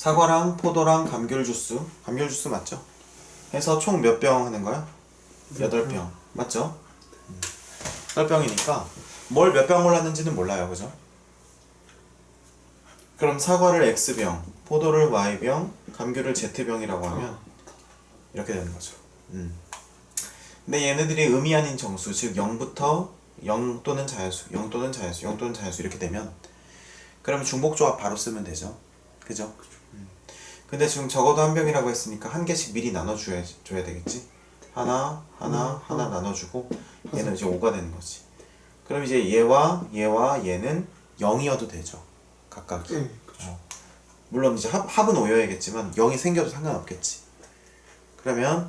사과랑 포도랑 감귤 주스, 감귤 주스 맞죠? 해서 총 몇 병 하는 거야? 여덟 병 맞죠? 음. 여덟 병이니까 뭘 몇 병 골랐는지는 몰라요, 그죠? 그럼 사과를 X병, 포도를 Y병, 감귤을 Z병이라고 하면 이렇게 되는 거죠. 음. 근데 얘네들이 의미 아닌 정수, 즉 0부터 0 또는 자연수, 0 또는 자연수, 0 또는 자연수 이렇게 되면 그러면 중복 조합 바로 쓰면 되죠. 그죠? 음. 근데 지금 적어도 한 병이라고 했으니까 한 개씩 미리 나눠줘야 줘야 되겠지. 하나, 하나, 하나 나눠주고 얘는 이제 5가 되는 거지. 그럼 이제 얘와 얘와 얘는 0이어도 되죠. 각각이. 네, 그쵸. 어. 물론 이제 합, 합은 5여야겠지만 0이 생겨도 상관없겠지. 그러면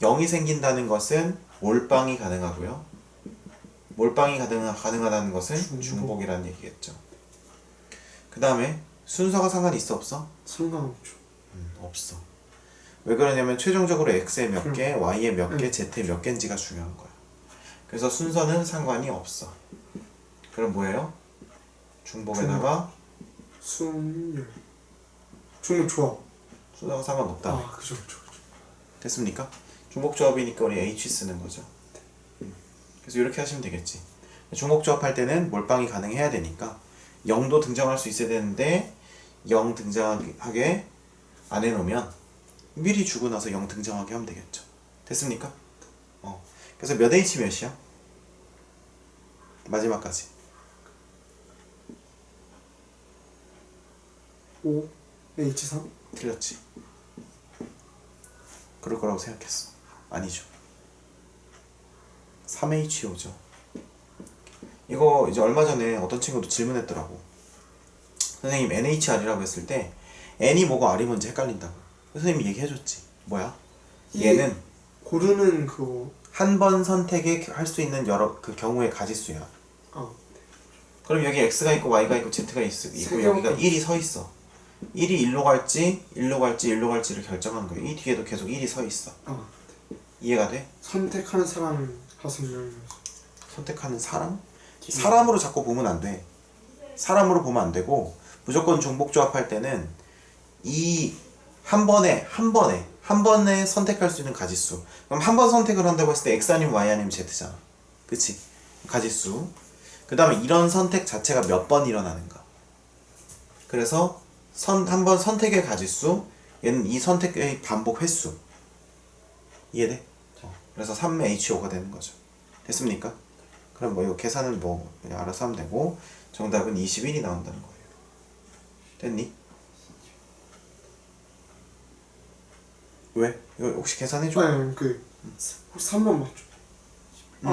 0이 생긴다는 것은 몰빵이 가능하고요. 몰빵이 가능, 가능하다는 것은 중복. 중복이라는 얘기겠죠. 그 다음에 순서가 상관이 있어 없어? 상관없죠. 음, 없어. 왜 그러냐면 최종적으로 x에 몇 개, y에 몇 개, 음. z에 몇 개인지가 중요한 거야. 그래서 순서는 상관이 없어. 그럼 뭐예요? 중복에다가 순열. 중국 좋아. 순서가 상관없다. 아, 그죠, 그죠, 그죠. 됐습니까? 중복 조합이니까 우리 H 쓰는 거죠. 음. 그래서 이렇게 하시면 되겠지. 중복 조합 할 때는 몰빵이 가능해야 되니까 0도 등장할 수 있어야 되는데 0 등장하게 안 해놓으면 미리 주고 나서 0 등장하게 하면 되겠죠. 됐습니까? 어. 그래서 몇 H 몇이야? 마지막까지. 5, H3. 틀렸지. 그럴 거라고 생각했어. 아니죠. 3HO죠. 이거 이제 얼마 전에 어떤 친구도 질문했더라고. 선생님 NHR이라고 했을 때 N이 뭐고 R이 뭔지 헷갈린다고. 선생님이 얘기해줬지. 뭐야? 얘는 고르는 그거. 한 번 선택에 할 수 있는 여러 그 경우의 가지수야. 아, 그럼 여기 x가 있고 y가 있고 z가 있, 세 있고 개 여기가 없고. 1이 서 있어. 1이 1로 갈지 1로 갈지 1로 갈지를 결정한 거예요. 이 뒤에도 계속 1이 서 있어. 아. 이해가 돼? 선택하는 사람 다섯 명이면서. 선택하는 사람? 사람으로 자꾸 보면 안 돼. 사람으로 보면 안 되고 무조건 중복 조합 할 때는 이 한 번에 한 번에 한 번에 선택할 수 있는 가지수. 그럼 한 번 선택을 한다고 했을 때 x 아니면 y 아니면 z잖아. 그치? 가지수. 그 다음에 이런 선택 자체가 몇 번 일어나는가. 그래서 선 한 번 선택의 가지수, 얘는 이 선택의 반복 횟수. 이해돼? 어. 그래서 3HO가 되는 거죠. 됐습니까? 그럼 뭐 이거 계산은 뭐 그냥 알아서 하면 되고 정답은 21이 나온다는 거예요. 됐니? 왜? 이거 혹시 계산해줘? 네, 그, 혹시 3번 맞죠? 아,